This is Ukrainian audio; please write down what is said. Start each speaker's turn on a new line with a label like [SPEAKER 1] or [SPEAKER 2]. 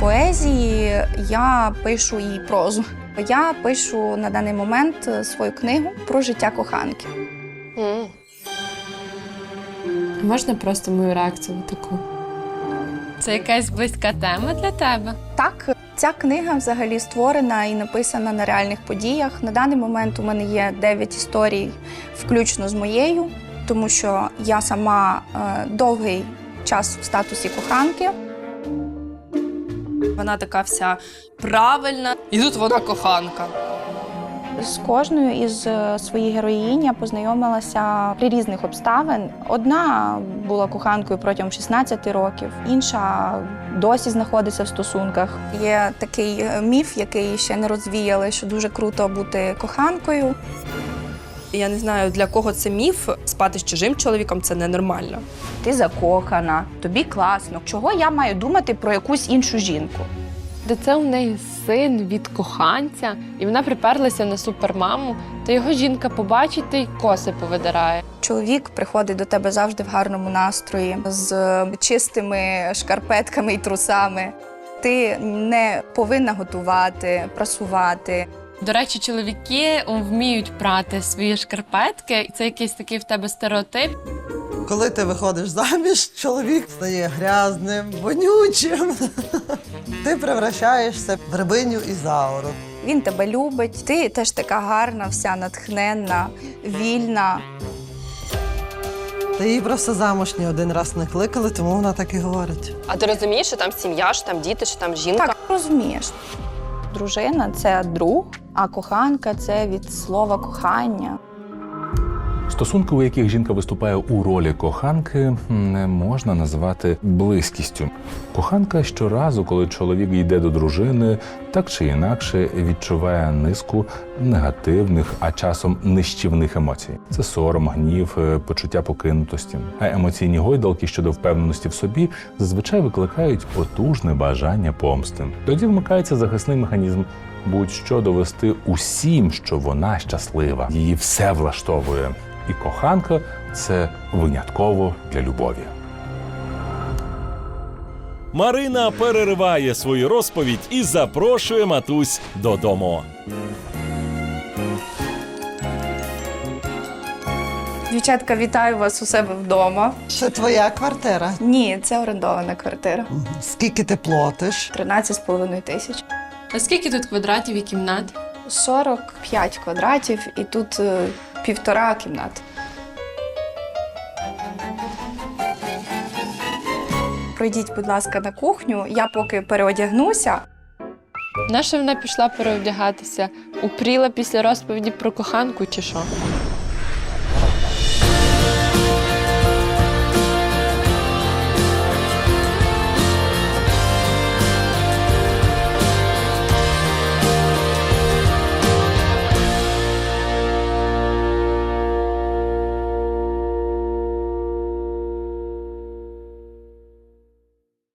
[SPEAKER 1] поезії я пишу і прозу. Я пишу на даний момент е, свою книгу про життя коханки.
[SPEAKER 2] Можна просто мою реакцію таку? Це якась близька тема для тебе?
[SPEAKER 1] Так, ця книга взагалі створена і написана на реальних подіях. На даний момент у мене є 9 історій, включно з моєю, тому що я сама е, довгий час в статусі коханки.
[SPEAKER 3] Вона така вся правильна. І тут вона коханка.
[SPEAKER 1] З кожною із е, своїх героїнь я познайомилася при різних обставин. Одна була коханкою протягом 16 років, інша досі знаходиться в стосунках. Є такий е, міф, який ще не розвіяли, що дуже круто бути коханкою.
[SPEAKER 3] Я не знаю, для кого це міф. Спати з чужим чоловіком це ненормально.
[SPEAKER 1] Ти закохана, тобі класно. Чого я маю думати про якусь іншу жінку?
[SPEAKER 2] Де це у неї син від коханця, і вона приперлася на супермаму, та його жінка побачить та й коси повидирає.
[SPEAKER 1] Чоловік приходить до тебе завжди в гарному настрої, з чистими шкарпетками і трусами. Ти не повинна готувати, прасувати.
[SPEAKER 2] До речі, чоловіки вміють прати свої шкарпетки, і це якийсь такий в тебе стереотип.
[SPEAKER 4] Коли ти виходиш заміж, чоловік стає грязним, вонючим. Ти превращаєшся в рабиню Ізауру.
[SPEAKER 1] Він тебе любить. Ти теж така гарна, вся натхненна, вільна.
[SPEAKER 4] Та її просто замуж ні один раз не кликали, тому вона так і говорить.
[SPEAKER 3] А ти розумієш, що там сім'я, що там діти, що там жінка?
[SPEAKER 1] Так розумієш. Дружина це друг, а коханка це від слова кохання.
[SPEAKER 5] Стосунки, у яких жінка виступає у ролі коханки, не можна називати близькістю. Коханка щоразу, коли чоловік йде до дружини, так чи інакше відчуває низку негативних, а часом нищівних емоцій. Це сором, гнів, е, почуття покинутості. А емоційні гойдалки щодо впевненості в собі зазвичай викликають потужне бажання помсти. Тоді вмикається захисний механізм. Будь-що довести усім, що вона щаслива, її все влаштовує. І коханка це винятково для любові.
[SPEAKER 6] Марина перериває свою розповідь і запрошує матусь додому.
[SPEAKER 1] Дівчатка, вітаю вас у себе вдома.
[SPEAKER 4] Це твоя квартира.
[SPEAKER 1] Ні, це орендована квартира.
[SPEAKER 4] Скільки ти платиш?
[SPEAKER 1] 13,5 тисяч.
[SPEAKER 2] А скільки тут квадратів і кімнат?
[SPEAKER 1] 45 квадратів і тут е, півтора кімнати. Пройдіть, будь ласка, на кухню. Я поки переодягнуся.
[SPEAKER 2] Наша вона пішла переодягатися, упріла після розповіді про коханку чи що?